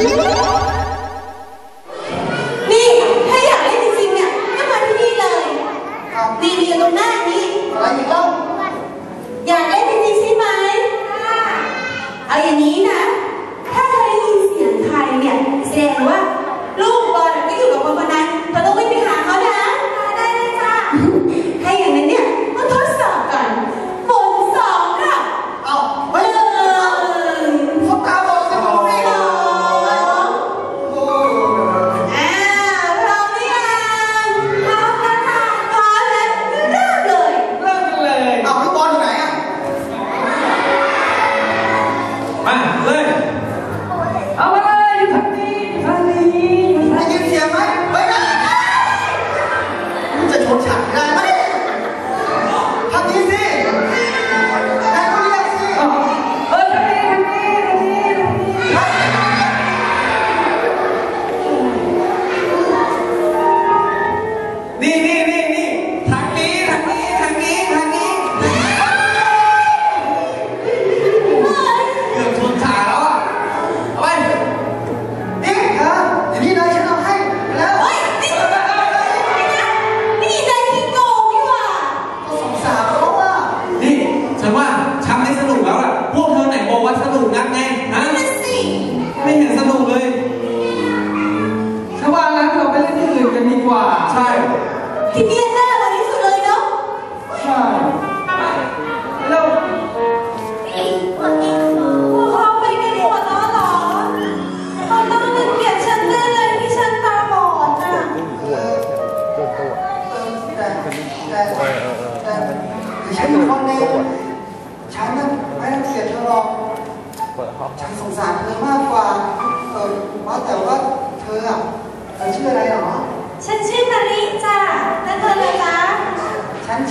Yeah!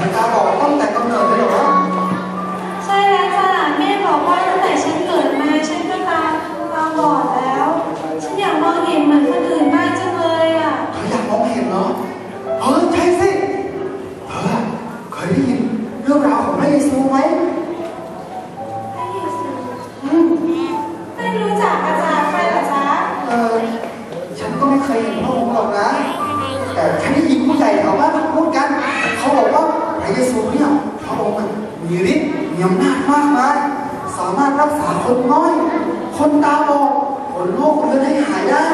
Tá bom. ยซูเนี่ยพระองค์มีฤทธิ์มีอำนาจมากมายสามารถรักษาคนน้อย คนตาบอดคนโรคเรื้อนให้หายได้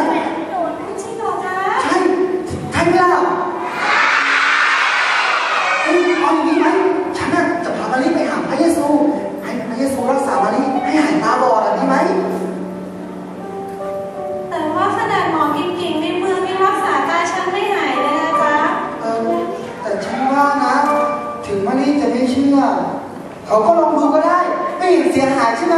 านี่จะไม่เชื่อ เขาก็ลองดูก็ได้ ไม่เห็นเสียหายใช่ไหม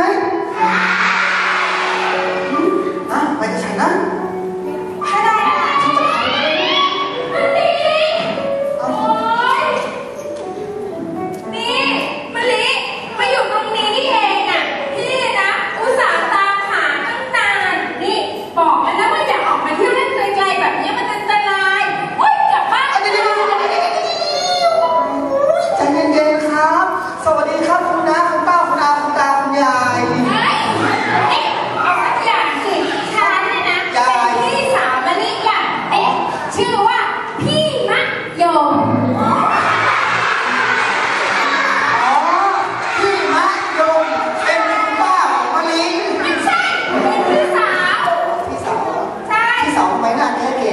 สองไม่ะเนื้อเก๋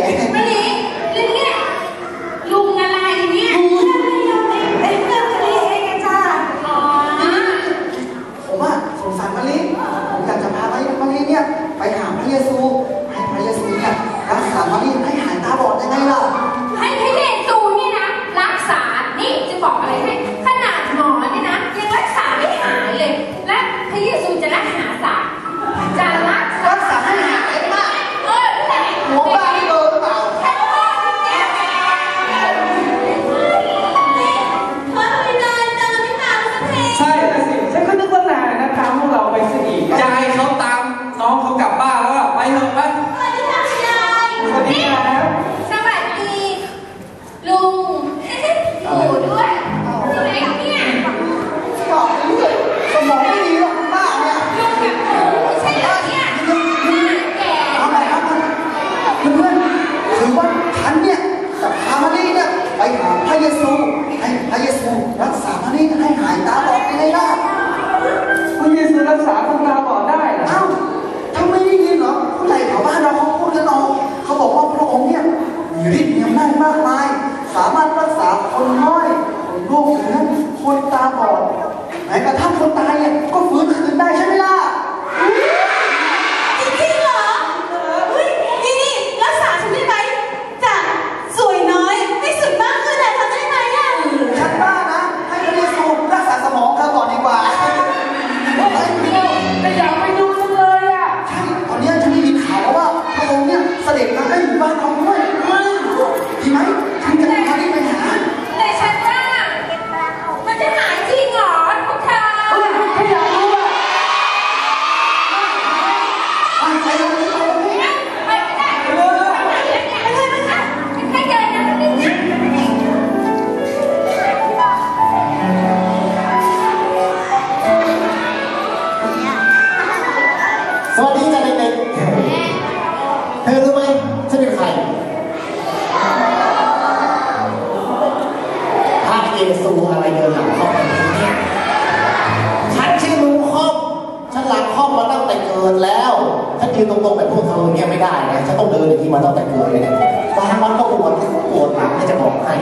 ตรงๆแบบพวกเธออย่างเงี้ยไม่ได้นะฉันต้องเดินอย่างนี้มาตั้งแต่เกิดเลยเนี่ยบางวันก็ปวดปวดหลังให้จะบอกให้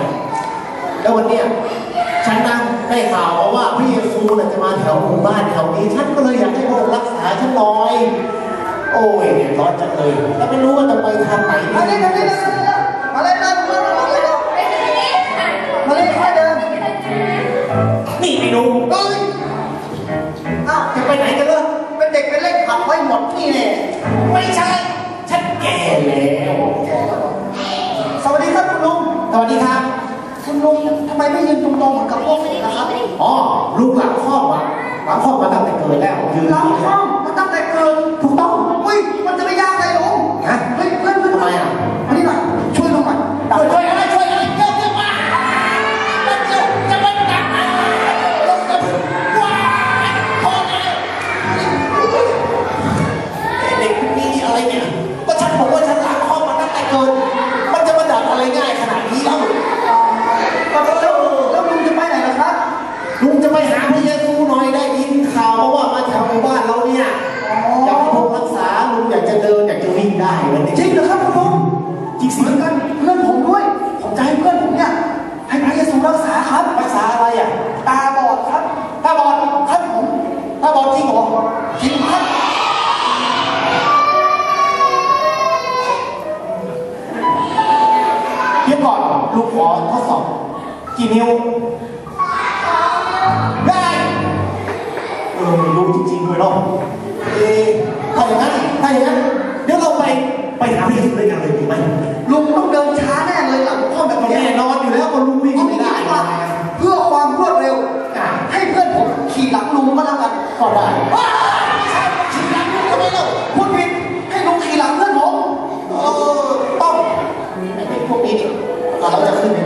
แล้ววันเนี้ยฉันนะได้ข่าวมาว่าพระเยซูน่ะจะมาแถวหมู่บ้านแถวนี้ ฉันก็เลยอยากให้พระองค์รักษาฉันหน่อย โอ้ยเดือดร้อนจังเลยแล้วไม่รู้ว่าจะไปทางไหนมาเลยดีมาเลยมาเลยมาเลยมาเลยไปทางนี้อะมาเลยค่อยเดินนี่ไม่รู้เฮ้ยเอ้าจะไปไหนกันล่ะเป็นเด็กเป็นเล็กขับไว้หมดนี่เนี่ย ไม่ใช่ ฉันแก่แล้ว สวัสดีครับคุณลุง สวัสดีครับ คุณลุงทำไมไม่ยืนตรงๆเหมือนกับพวกผมนะครับ อ๋อ ลูกหลังครอบมาหลังครอบมาตั้งแต่เกิดแล้วยืนล้างห้องมาตั้งแต่เกิด ถูกต้อง อุ้ย มันจะไม่ยาก กี่นิ้วได้เออรู้จริงๆเลยเนาะเออถ้าอย่างนั้นถ้าอย่างนั้นเดี๋ยวเราไปไปหาพี่สุดด้วยกันเลยดีไหมลุงต้องเดินช้าแน่เลยล่ะพ่อแบบนี้นอนอยู่แล้วพอลุงวิ่งไม่ได้เพื่อความรวดเร็ว ให้เพื่อนผมขี่หลังลุงก็แล้วกันก็ได้ไม่ใช่ขี่หลังลุงก็ไม่เล่าพูดผิดให้ลุงขี่หลังเพื่อนผมเออต้องไอ้พวกนี้เราจะขึ้น